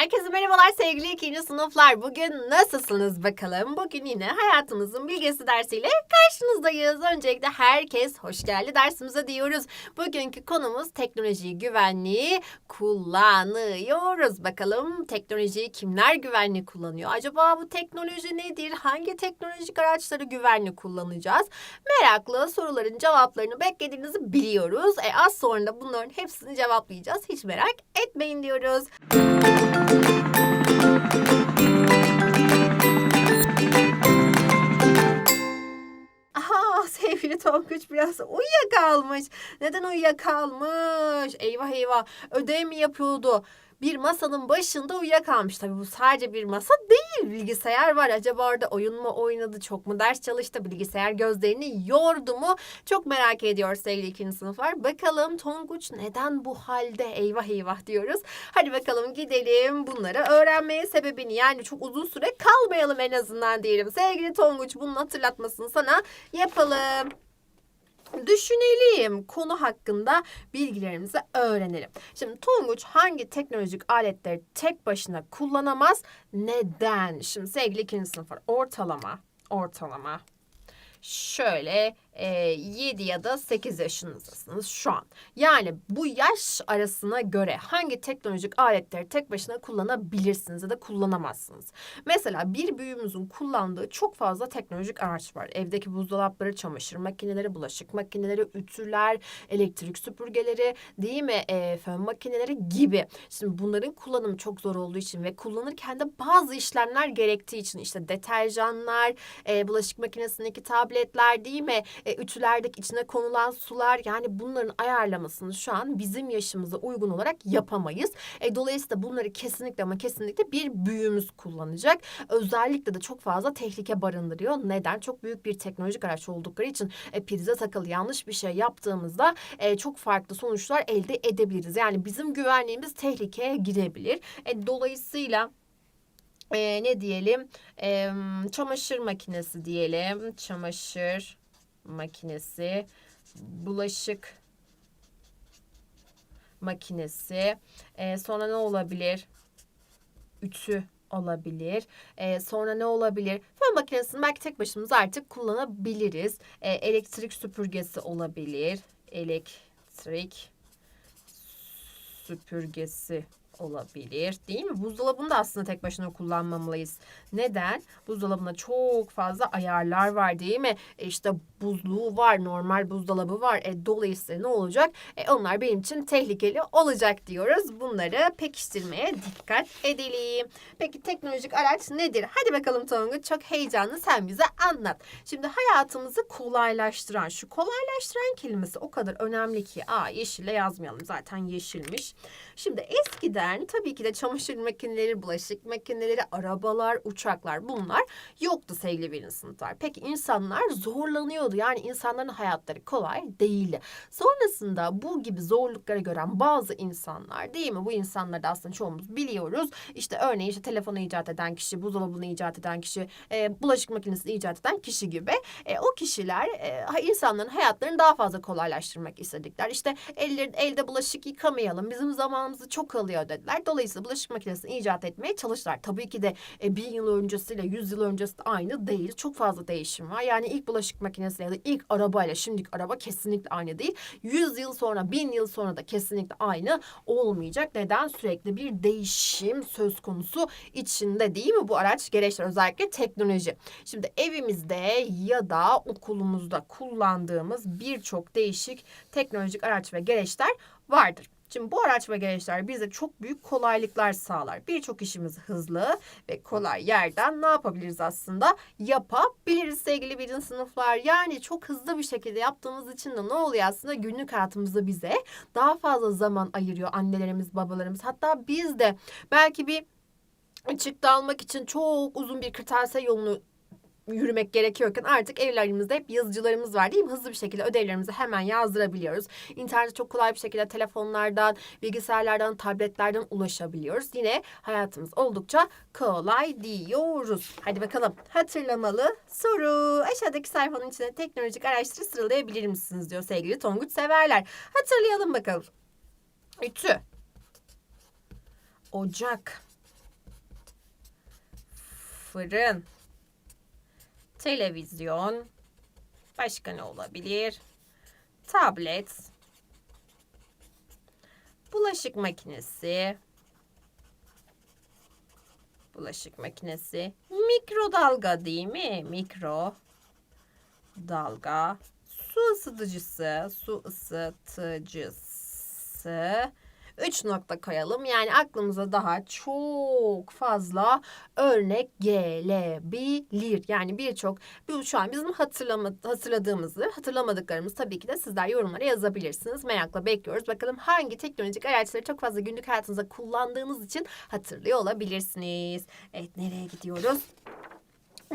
Herkese merhabalar sevgili ikinci sınıflar. Bugün nasılsınız bakalım? Bugün yine hayatımızın bilgisi dersiyle karşınızdayız. Öncelikle herkes hoş geldi dersimize diyoruz. Bugünkü konumuz teknoloji güvenliği kullanıyoruz. Bakalım teknolojiyi kimler güvenli kullanıyor? Acaba bu teknoloji nedir? Hangi teknolojik araçları güvenli kullanacağız? Meraklı soruların cevaplarını beklediğinizi biliyoruz. E az sonra da bunların hepsini cevaplayacağız. Hiç merak etmeyin diyoruz. Aha sevgili Tonguç biraz uyuyakalmış. Neden uyuyakalmış? Eyvah eyvah ödev mi yapıyordu? Bir masanın başında uyuyakalmış. Tabii bu sadece bir masa değil. Bilgisayar var. Acaba orada oyun mu oynadı? Çok mu ders çalıştı? Bilgisayar gözlerini yordu mu? Çok merak ediyor sevgili ikinci sınıflar. Bakalım Tonguç neden bu halde? Eyvah eyvah diyoruz. Hadi bakalım gidelim bunları öğrenmeye sebebini yani çok uzun süre kalmayalım en azından diyelim. Sevgili Tonguç bunun hatırlatmasını sana yapalım. Düşünelim konu hakkında bilgilerimizi öğrenelim. Şimdi Tonguç hangi teknolojik aletleri tek başına kullanamaz? Neden? Şimdi sevgili ikinci sınıflar ortalama ortalama şöyle e, 7 ya da 8 yaşınızdasınız şu an. Yani bu yaş arasına göre hangi teknolojik aletleri tek başına kullanabilirsiniz ya da kullanamazsınız. Mesela bir büyüğümüzün kullandığı çok fazla teknolojik araç var. Evdeki buzdolapları, çamaşır makineleri, bulaşık makineleri, ütüler, elektrik süpürgeleri, değil mi? E, fön makineleri gibi. Şimdi bunların kullanımı çok zor olduğu için ve kullanırken de bazı işlemler gerektiği için işte deterjanlar, e, bulaşık makinesindeki tabletler değil mi? E, ütülerdeki içine konulan sular yani bunların ayarlamasını şu an bizim yaşımıza uygun olarak yapamayız. E, dolayısıyla bunları kesinlikle ama kesinlikle bir büyüğümüz kullanacak. Özellikle de çok fazla tehlike barındırıyor. Neden? Çok büyük bir teknolojik araç oldukları için e, prize takılı yanlış bir şey yaptığımızda e, çok farklı sonuçlar elde edebiliriz. Yani bizim güvenliğimiz tehlikeye girebilir. E, dolayısıyla e, ne diyelim e, çamaşır makinesi diyelim çamaşır makinesi bulaşık makinesi e, sonra ne olabilir ütü olabilir. E, sonra ne olabilir? Fön makinesini belki tek başımıza artık kullanabiliriz. E, elektrik süpürgesi olabilir. Elektrik süpürgesi olabilir değil mi? Buzdolabını da aslında tek başına kullanmamalıyız. Neden? Buzdolabında çok fazla ayarlar var değil mi? E işte buzluğu var, normal buzdolabı var. E, dolayısıyla ne olacak? E, onlar benim için tehlikeli olacak diyoruz. Bunları pekiştirmeye dikkat edelim. Peki teknolojik araç nedir? Hadi bakalım Tonguç çok heyecanlı sen bize anlat. Şimdi hayatımızı kolaylaştıran, şu kolaylaştıran kelimesi o kadar önemli ki. Aa yeşille yazmayalım zaten yeşilmiş. Şimdi eskiden tabii ki de çamaşır makineleri, bulaşık makineleri, arabalar, uçaklar bunlar yoktu sevgili birinci sınıflar. Peki insanlar zorlanıyordu. Yani insanların hayatları kolay değildi. Sonrasında bu gibi zorlukları gören bazı insanlar değil mi? Bu insanları da aslında çoğumuz biliyoruz. İşte örneğin işte telefonu icat eden kişi, buzdolabını icat eden kişi, e, bulaşık makinesini icat eden kişi gibi. E, o kişiler e, insanların hayatlarını daha fazla kolaylaştırmak istedikler. İşte eller, elde bulaşık yıkamayalım. Bizim zamanımızı çok alıyor dediler. Dolayısıyla bulaşık makinesini icat etmeye çalıştılar. Tabii ki de e, bin yıl öncesiyle yüz yıl öncesi de aynı değil. Çok fazla değişim var. Yani ilk bulaşık makinesi ya da ilk arabayla şimdiki araba kesinlikle aynı değil. Yüz yıl sonra, bin yıl sonra da kesinlikle aynı olmayacak. Neden? Sürekli bir değişim söz konusu içinde değil mi bu araç gereçler özellikle teknoloji. Şimdi evimizde ya da okulumuzda kullandığımız birçok değişik teknolojik araç ve gereçler vardır. Şimdi bu araç ve gereçler bize çok büyük kolaylıklar sağlar. Birçok işimizi hızlı ve kolay yerden ne yapabiliriz aslında? Yapabiliriz sevgili birinci sınıflar. Yani çok hızlı bir şekilde yaptığımız için de ne oluyor aslında? Günlük hayatımızda bize daha fazla zaman ayırıyor annelerimiz, babalarımız. Hatta biz de belki bir çıktı almak için çok uzun bir kırtasiye yolunu yürümek gerekiyorken artık evlerimizde hep yazıcılarımız var değil mi? Hızlı bir şekilde ödevlerimizi hemen yazdırabiliyoruz. İnternete çok kolay bir şekilde telefonlardan, bilgisayarlardan, tabletlerden ulaşabiliyoruz. Yine hayatımız oldukça kolay diyoruz. Hadi bakalım hatırlamalı soru. Aşağıdaki sayfanın içine teknolojik araçları sıralayabilir misiniz diyor sevgili Tonguç severler. Hatırlayalım bakalım. Ütü. Ocak. fırın, televizyon, başka ne olabilir? Tablet, bulaşık makinesi, bulaşık makinesi, mikrodalga değil mi? Mikro dalga, su ısıtıcısı, su ısıtıcısı. Üç nokta koyalım. Yani aklımıza daha çok fazla örnek gelebilir. Yani birçok bu şu an bizim hatırlama, hatırladığımızı, hatırlamadıklarımız tabii ki de sizler yorumlara yazabilirsiniz. Merakla bekliyoruz. Bakalım hangi teknolojik araçları çok fazla günlük hayatınızda kullandığınız için hatırlıyor olabilirsiniz. Evet nereye gidiyoruz?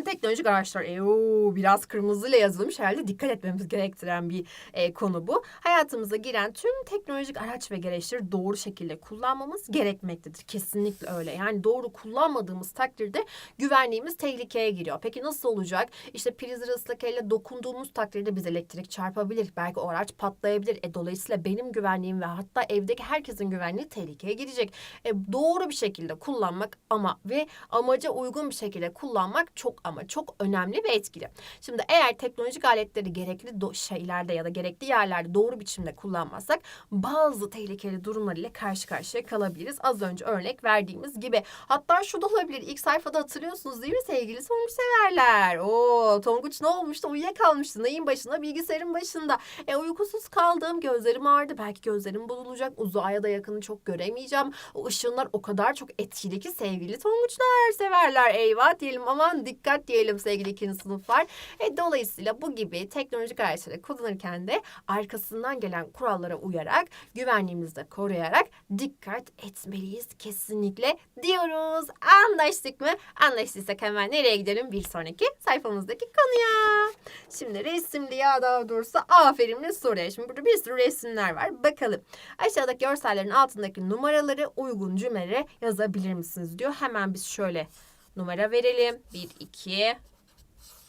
Teknolojik araçlar e, oo, biraz kırmızıyla yazılmış herhalde dikkat etmemiz gerektiren bir e, konu bu. Hayatımıza giren tüm teknolojik araç ve gereçleri doğru şekilde kullanmamız gerekmektedir. Kesinlikle öyle. Yani doğru kullanmadığımız takdirde güvenliğimiz tehlikeye giriyor. Peki nasıl olacak? İşte prizleri ıslak elle dokunduğumuz takdirde biz elektrik çarpabilir. Belki o araç patlayabilir. E, dolayısıyla benim güvenliğim ve hatta evdeki herkesin güvenliği tehlikeye girecek. E, doğru bir şekilde kullanmak ama ve amaca uygun bir şekilde kullanmak çok ama çok önemli ve etkili. Şimdi eğer teknolojik aletleri gerekli şeylerde ya da gerekli yerlerde doğru biçimde kullanmazsak bazı tehlikeli durumlar ile karşı karşıya kalabiliriz. Az önce örnek verdiğimiz gibi. Hatta şu da olabilir. İlk sayfada hatırlıyorsunuz değil mi sevgili sonuç severler? Oo, Tonguç ne olmuştu? Uyuyakalmıştı. Neyin başında? Bilgisayarın başında. E uykusuz kaldım. Gözlerim ağrıdı. Belki gözlerim bozulacak. Uzaya da yakını çok göremeyeceğim. O ışınlar o kadar çok etkili ki sevgili Tonguçlar severler. Eyvah diyelim aman dikkat diyelim sevgili ikinci sınıflar. E, dolayısıyla bu gibi teknolojik araçları kullanırken de arkasından gelen kurallara uyarak güvenliğimizi de koruyarak dikkat etmeliyiz kesinlikle diyoruz. Anlaştık mı? Anlaştıysak hemen nereye gidelim? Bir sonraki sayfamızdaki konuya. Şimdi resimli ya daha doğrusu aferinli soruya. Şimdi burada bir sürü resimler var. Bakalım. Aşağıdaki görsellerin altındaki numaraları uygun cümlelere yazabilir misiniz diyor. Hemen biz şöyle numara verelim. 1, 2,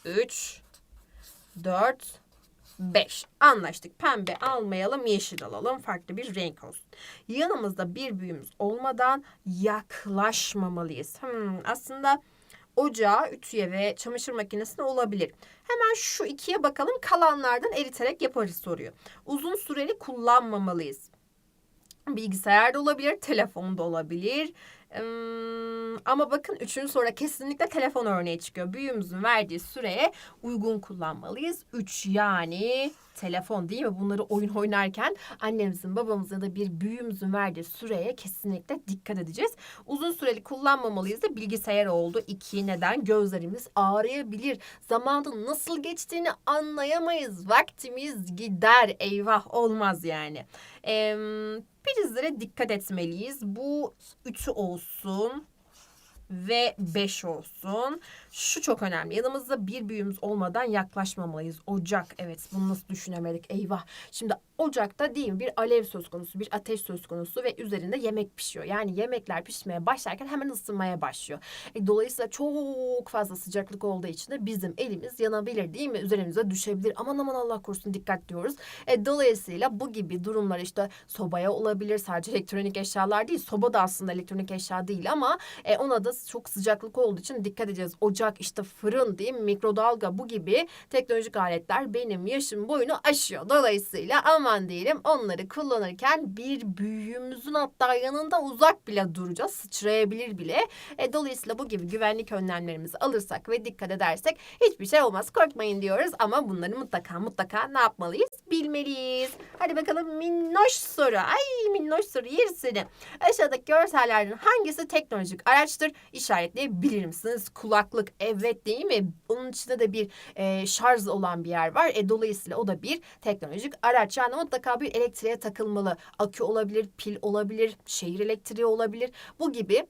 3, 4, 5. Anlaştık. Pembe almayalım, yeşil alalım. Farklı bir renk olsun. Yanımızda bir büyüğümüz olmadan yaklaşmamalıyız. Hmm, aslında ocağa, ütüye ve çamaşır makinesine olabilir. Hemen şu ikiye bakalım. Kalanlardan eriterek yaparız soruyu. Uzun süreli kullanmamalıyız. Bilgisayarda olabilir, telefonda olabilir. Ama bakın üçüncü soruda kesinlikle telefon örneği çıkıyor. Büyüğümüzün verdiği süreye uygun kullanmalıyız. Üç yani telefon değil mi? Bunları oyun oynarken annemizin, babamızın ya da bir büyüğümüzün verdiği süreye kesinlikle dikkat edeceğiz. Uzun süreli kullanmamalıyız da bilgisayar oldu. İki neden? Gözlerimiz ağrıyabilir. Zamanın nasıl geçtiğini anlayamayız. Vaktimiz gider. Eyvah olmaz yani. Ee, prizlere dikkat etmeliyiz. Bu ütü olsun ve 5 olsun. Şu çok önemli. Yanımızda bir büyüğümüz olmadan yaklaşmamalıyız. Ocak. Evet bunu nasıl düşünemedik? Eyvah. Şimdi ocakta mi? Bir alev söz konusu, bir ateş söz konusu ve üzerinde yemek pişiyor. Yani yemekler pişmeye başlarken hemen ısınmaya başlıyor. E, dolayısıyla çok fazla sıcaklık olduğu için de bizim elimiz yanabilir değil mi? Üzerimize düşebilir. Aman aman Allah korusun dikkat diyoruz. E, dolayısıyla bu gibi durumlar işte sobaya olabilir. Sadece elektronik eşyalar değil. Soba da aslında elektronik eşya değil ama e, ona da çok sıcaklık olduğu için dikkat edeceğiz. Ocak işte fırın değil mi? Mikrodalga bu gibi teknolojik aletler benim yaşım boyunu aşıyor. Dolayısıyla aman diyelim onları kullanırken bir büyüğümüzün hatta yanında uzak bile duracağız. Sıçrayabilir bile. E, dolayısıyla bu gibi güvenlik önlemlerimizi alırsak ve dikkat edersek hiçbir şey olmaz. Korkmayın diyoruz ama bunları mutlaka mutlaka ne yapmalıyız? Bilmeliyiz. Hadi bakalım minnoş soru. Ay minnoş soru yerisini. Aşağıdaki görsellerden hangisi teknolojik araçtır? İşaretleyebilir misiniz? Kulaklık evet değil mi? Onun içinde de bir e, şarj olan bir yer var. E, dolayısıyla o da bir teknolojik araç. Yani mutlaka bir elektriğe takılmalı. Akü olabilir, pil olabilir, şehir elektriği olabilir. Bu gibi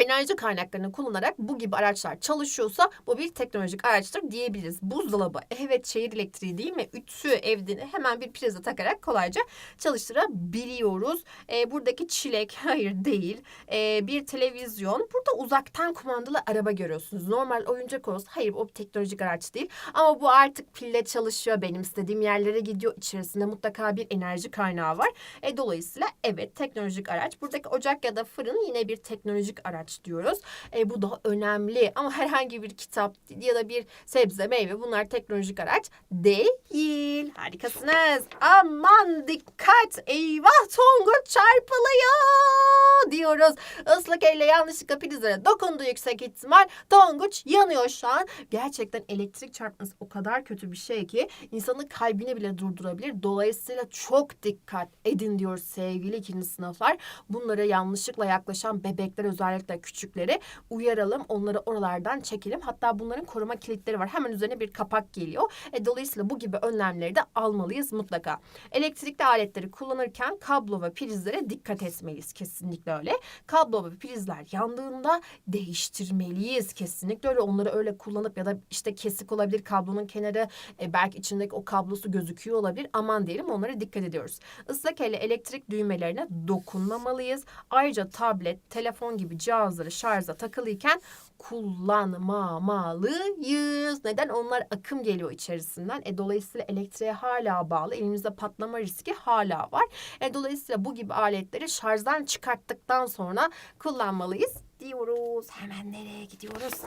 enerji kaynaklarını kullanarak bu gibi araçlar çalışıyorsa bu bir teknolojik araçtır diyebiliriz. Buzdolabı evet şehir elektriği değil mi? Ütü evde hemen bir prize takarak kolayca çalıştırabiliyoruz. E, buradaki çilek hayır değil. E, bir televizyon burada uzaktan kumandalı araba görüyorsunuz. Normal oyuncak olsa hayır o teknolojik araç değil. Ama bu artık pille çalışıyor. Benim istediğim yerlere gidiyor. İçerisinde mutlaka bir enerji kaynağı var. E, dolayısıyla evet teknolojik araç. Buradaki ocak ya da fırın yine bir teknolojik araç araç diyoruz. E, bu da önemli ama herhangi bir kitap ya da bir sebze meyve bunlar teknolojik araç değil. Harikasınız. Aman dikkat eyvah Tonguç çarpılıyor diyoruz. Islak elle yanlışlıkla prizlere dokunduğu yüksek ihtimal Tonguç yanıyor şu an. Gerçekten elektrik çarpması o kadar kötü bir şey ki insanın kalbini bile durdurabilir. Dolayısıyla çok dikkat edin diyoruz sevgili ikinci sınıflar. Bunlara yanlışlıkla yaklaşan bebekler özellikle küçükleri uyaralım. Onları oralardan çekelim. Hatta bunların koruma kilitleri var. Hemen üzerine bir kapak geliyor. E, dolayısıyla bu gibi önlemleri de almalıyız mutlaka. Elektrikli aletleri kullanırken kablo ve prizlere dikkat etmeliyiz. Kesinlikle öyle. Kablo ve prizler yandığında değiştirmeliyiz. Kesinlikle öyle. Onları öyle kullanıp ya da işte kesik olabilir kablonun kenarı. E, belki içindeki o kablosu gözüküyor olabilir. Aman diyelim onlara dikkat ediyoruz. Islak elle elektrik düğmelerine dokunmamalıyız. Ayrıca tablet, telefon gibi cihazları şarja takılıyken kullanmamalıyız. Neden? Onlar akım geliyor içerisinden. E, dolayısıyla elektriğe hala bağlı. Elimizde patlama riski hala var. E, dolayısıyla bu gibi aletleri şarjdan çıkarttıktan sonra kullanmalıyız diyoruz. Hemen nereye gidiyoruz?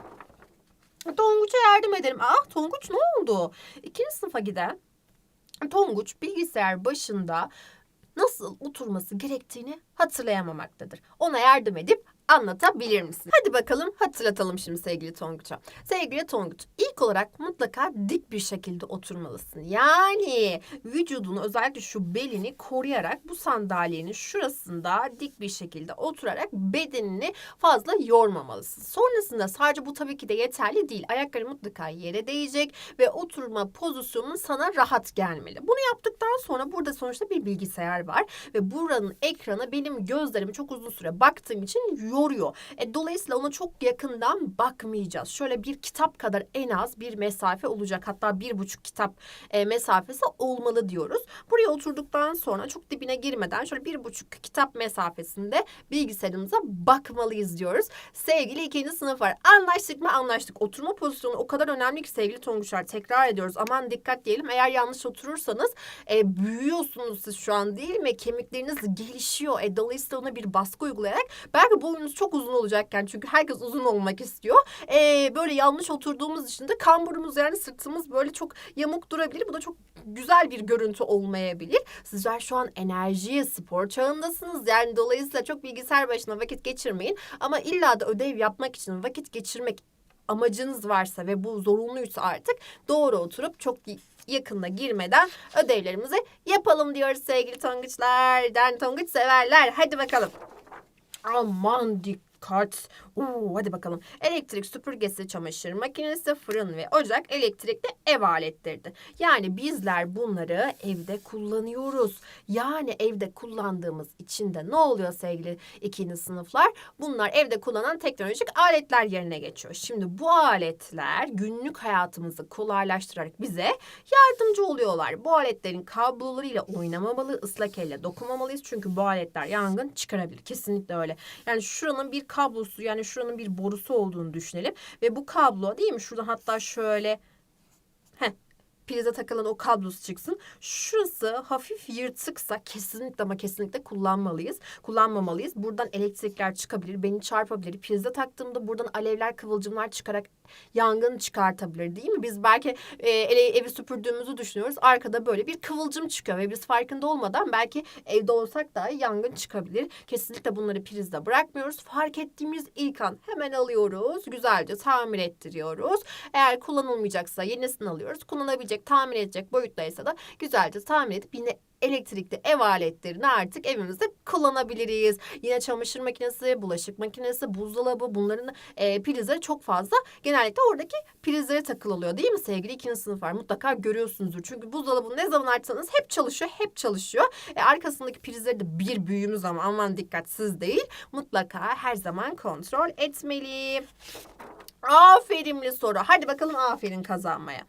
Tonguç'a yardım edelim. Ah Tonguç ne oldu? İkinci sınıfa giden Tonguç bilgisayar başında nasıl oturması gerektiğini hatırlayamamaktadır. Ona yardım edip anlatabilir misin? Hadi bakalım hatırlatalım şimdi sevgili Tonguç'a. Sevgili Tonguç ilk olarak mutlaka dik bir şekilde oturmalısın. Yani vücudunu özellikle şu belini koruyarak bu sandalyenin şurasında dik bir şekilde oturarak bedenini fazla yormamalısın. Sonrasında sadece bu tabii ki de yeterli değil. Ayakların mutlaka yere değecek ve oturma pozisyonun sana rahat gelmeli. Bunu yaptıktan sonra burada sonuçta bir bilgisayar var ve buranın ekranı benim gözlerimi çok uzun süre baktığım için yoruyor. E, dolayısıyla ona çok yakından bakmayacağız. Şöyle bir kitap kadar en az bir mesafe olacak. Hatta bir buçuk kitap e, mesafesi olmalı diyoruz. Buraya oturduktan sonra çok dibine girmeden şöyle bir buçuk kitap mesafesinde bilgisayarımıza bakmalıyız diyoruz. Sevgili ikinci sınıf var. Anlaştık mı? Anlaştık. Oturma pozisyonu o kadar önemli ki sevgili Tonguçlar. Tekrar ediyoruz. Aman dikkat diyelim. Eğer yanlış oturursanız e, büyüyorsunuz siz şu an değil mi? Kemikleriniz gelişiyor. E, dolayısıyla ona bir baskı uygulayarak belki boyunuz çok uzun olacakken çünkü herkes uzun olmak istiyor. E, böyle yanlış oturduğumuz için de kamburumuz yani sırtımız böyle çok yamuk durabilir. Bu da çok güzel bir görüntü olmayabilir. Sizler şu an enerji, spor çağındasınız. Yani dolayısıyla çok bilgisayar başına vakit geçirmeyin. Ama illa da ödev yapmak için vakit geçirmek amacınız varsa ve bu zorunluysa artık doğru oturup çok yakında girmeden ödevlerimizi yapalım diyoruz sevgili tonguçlar. Den tonguç severler. Hadi bakalım. Aman dikkat. Oo, hadi bakalım. Elektrik süpürgesi, çamaşır makinesi, fırın ve ocak elektrikli ev aletleridir. Yani bizler bunları evde kullanıyoruz. Yani evde kullandığımız için de ne oluyor sevgili ikinci sınıflar? Bunlar evde kullanılan teknolojik aletler yerine geçiyor. Şimdi bu aletler günlük hayatımızı kolaylaştırarak bize yardımcı oluyorlar. Bu aletlerin kablolarıyla oynamamalı, ıslak elle dokunmamalıyız. Çünkü bu aletler yangın çıkarabilir. Kesinlikle öyle. Yani şuranın bir kablosu yani şuranın bir borusu olduğunu düşünelim. Ve bu kablo değil mi? Şurada hatta şöyle heh, prize takılan o kablosu çıksın. Şurası hafif yırtıksa kesinlikle ama kesinlikle kullanmalıyız. Kullanmamalıyız. Buradan elektrikler çıkabilir, beni çarpabilir. Prize taktığımda buradan alevler, kıvılcımlar çıkarak yangın çıkartabilir değil mi? Biz belki e, evi süpürdüğümüzü düşünüyoruz. Arkada böyle bir kıvılcım çıkıyor ve biz farkında olmadan belki evde olsak da yangın çıkabilir. Kesinlikle bunları prizde bırakmıyoruz. Fark ettiğimiz ilk an hemen alıyoruz. Güzelce tamir ettiriyoruz. Eğer kullanılmayacaksa yenisini alıyoruz. Kullanabilecek, tamir edecek boyuttaysa da güzelce tamir edip yine elektrikli ev aletlerini artık evimizde kullanabiliriz. Yine çamaşır makinesi, bulaşık makinesi, buzdolabı bunların e, prizleri çok fazla. Genellikle oradaki prizlere takılı oluyor değil mi sevgili ikinci sınıflar? Mutlaka görüyorsunuzdur. Çünkü buzdolabını ne zaman açsanız hep çalışıyor, hep çalışıyor. E, arkasındaki prizleri de bir büyüğümüz ama aman dikkatsiz değil. Mutlaka her zaman kontrol etmeli. Aferinli soru. Hadi bakalım aferin kazanmaya.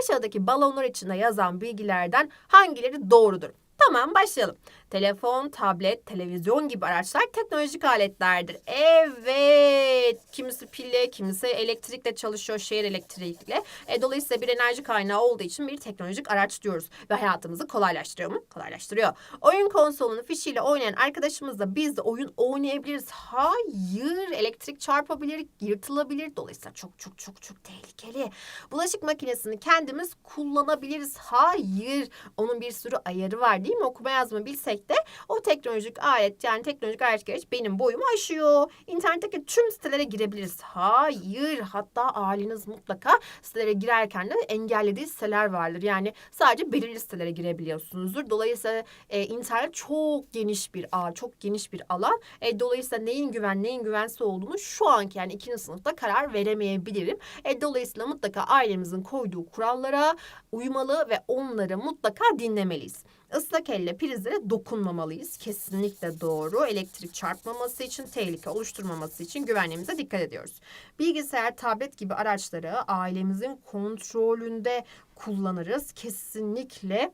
Aşağıdaki balonlar içinde yazan bilgilerden hangileri doğrudur? Tamam başlayalım. Telefon, tablet, televizyon gibi araçlar teknolojik aletlerdir. Evet Kimisi pille, kimisi elektrikle çalışıyor, şehir elektrikle. E, dolayısıyla bir enerji kaynağı olduğu için bir teknolojik araç diyoruz. Ve hayatımızı kolaylaştırıyor mu? Kolaylaştırıyor. Oyun konsolunu fişiyle oynayan arkadaşımızla biz de oyun oynayabiliriz. Hayır, elektrik çarpabilir, yırtılabilir. Dolayısıyla çok çok çok çok tehlikeli. Bulaşık makinesini kendimiz kullanabiliriz. Hayır, onun bir sürü ayarı var değil mi? Okuma yazma bilsek de o teknolojik alet yani teknolojik alet gereç benim boyumu aşıyor. İnternetteki tüm sitelere girebiliriz. Hayır, hatta aileniz mutlaka sitelere girerken de engellediği siteler vardır. Yani sadece belirli sitelere girebiliyorsunuzdur. Dolayısıyla e, internet çok geniş bir ağ, çok geniş bir alan. E, dolayısıyla neyin güven, neyin güvensiz olduğunu şu anki yani ikinci sınıfta karar veremeyebilirim. E, dolayısıyla mutlaka ailemizin koyduğu kurallara uymalı ve onları mutlaka dinlemeliyiz. Islak elle prizlere dokunmamalıyız. Kesinlikle doğru. Elektrik çarpmaması için, tehlike oluşturmaması için güvenliğimize dikkat ediyoruz. Bilgisayar, tablet gibi araçları ailemizin kontrolünde kullanırız. Kesinlikle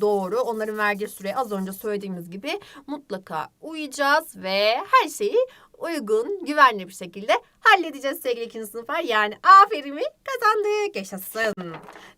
Doğru. Onların verdiği süreye az önce söylediğimiz gibi mutlaka uyacağız ve her şeyi uygun, güvenli bir şekilde halledeceğiz sevgili ikinci sınıflar. Yani aferimi kazandık. Yaşasın.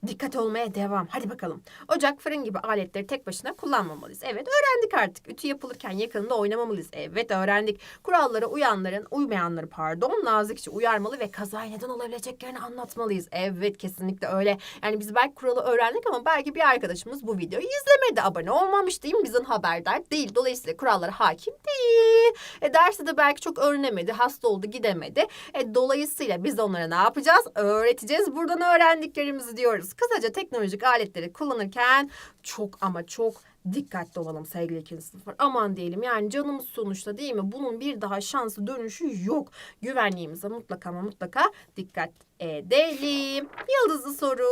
Dikkat olmaya devam. Hadi bakalım. Ocak, fırın gibi aletleri tek başına kullanmamalıyız. Evet öğrendik artık. Ütü yapılırken yakınında oynamamalıyız. Evet öğrendik. Kurallara uyanların, uymayanları pardon nazikçe uyarmalı ve kazaya neden olabileceklerini anlatmalıyız. Evet kesinlikle öyle. Yani biz belki kuralı öğrendik ama belki bir arkadaşımız bu videoyu izlemedi. Abone olmamış değil mi? Bizden haberdar değil. Dolayısıyla kurallara hakim değil. E, derste de belki çok öğrenemedi. Hasta oldu gidemedi. E, dolayısıyla biz onlara ne yapacağız? Öğreteceğiz. Buradan öğrendiklerimizi diyoruz. Kısaca teknolojik aletleri kullanırken çok ama çok dikkatli olalım sevgili ikinci sınıflar. Aman diyelim yani canımız sonuçta değil mi? Bunun bir daha şansı dönüşü yok. Güvenliğimize mutlaka ama mutlaka dikkat edelim. Yıldızlı soru.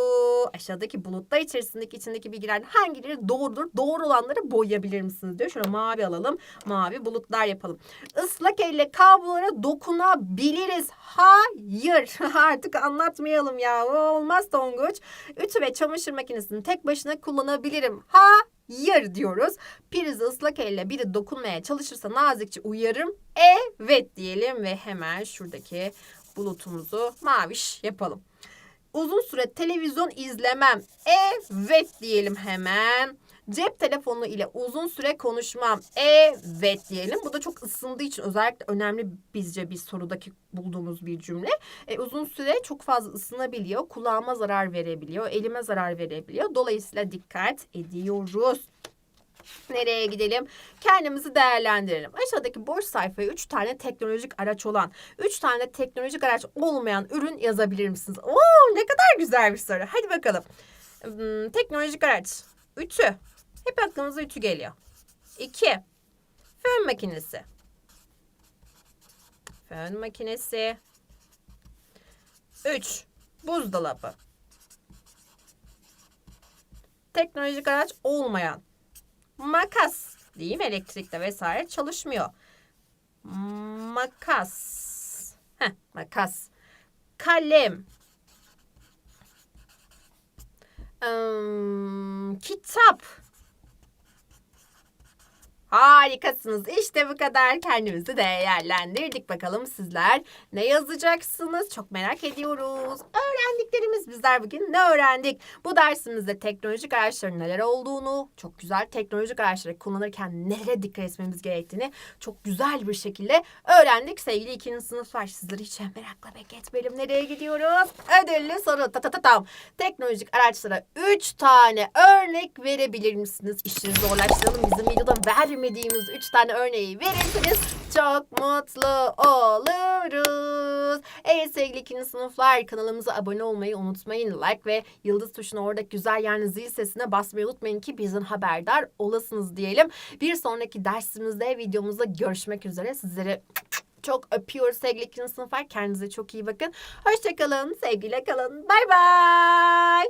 Aşağıdaki bulutlar içerisindeki içindeki bilgiler hangileri doğrudur? Doğru olanları boyayabilir misiniz diyor. Şöyle mavi alalım. Mavi bulutlar yapalım. Islak elle kablolara dokunabiliriz. Hayır. Artık anlatmayalım ya. Olmaz Tonguç. Ütü ve çamaşır makinesini tek başına kullanabilirim. Hayır diyoruz. Prizi ıslak elle biri dokunmaya çalışırsa nazikçe uyarım. Evet diyelim ve hemen şuradaki bulutumuzu maviş yapalım. Uzun süre televizyon izlemem. Evet diyelim hemen. Cep telefonu ile uzun süre konuşmam. Evet diyelim. Bu da çok ısındığı için özellikle önemli bizce bir sorudaki bulduğumuz bir cümle. E, uzun süre çok fazla ısınabiliyor. Kulağıma zarar verebiliyor. Elime zarar verebiliyor. Dolayısıyla dikkat ediyoruz. Nereye gidelim? Kendimizi değerlendirelim. Aşağıdaki boş sayfaya 3 tane teknolojik araç olan, 3 tane teknolojik araç olmayan ürün yazabilir misiniz? Oo ne kadar güzel bir soru. Hadi bakalım. Hmm, teknolojik araç. Ütü. Hep aklımıza ütü geliyor. 2. Fön makinesi. Fön makinesi. 3. Buzdolabı. Teknolojik araç olmayan makas değil mi? Elektrikle vesaire çalışmıyor. Makas. Heh, makas. Kalem. Hmm, kitap. Harikasınız. İşte bu kadar kendimizi değerlendirdik. Bakalım sizler ne yazacaksınız? Çok merak ediyoruz. Öğrendiklerimiz bizler bugün ne öğrendik? Bu dersimizde teknolojik araçların neler olduğunu, çok güzel teknolojik araçları kullanırken nelere dikkat etmemiz gerektiğini çok güzel bir şekilde öğrendik. Sevgili ikinci sınıflar sizleri hiç merakla bekletmeyelim. Nereye gidiyoruz? Ödüllü soru. Ta ta ta tam. Teknolojik araçlara 3 tane örnek verebilir misiniz? İşinizi zorlaştıralım. Bizim videoda vermediğimiz 3 tane örneği verirseniz çok mutlu oluruz. Evet sevgili ikinci sınıflar kanalımıza abone olmayı unutmayın. Like ve yıldız tuşuna orada güzel yani zil sesine basmayı unutmayın ki bizden haberdar olasınız diyelim. Bir sonraki dersimizde videomuzda görüşmek üzere. Sizleri çok öpüyoruz sevgili ikinci sınıflar. Kendinize çok iyi bakın. Hoşçakalın. Sevgiyle kalın. Bay bay.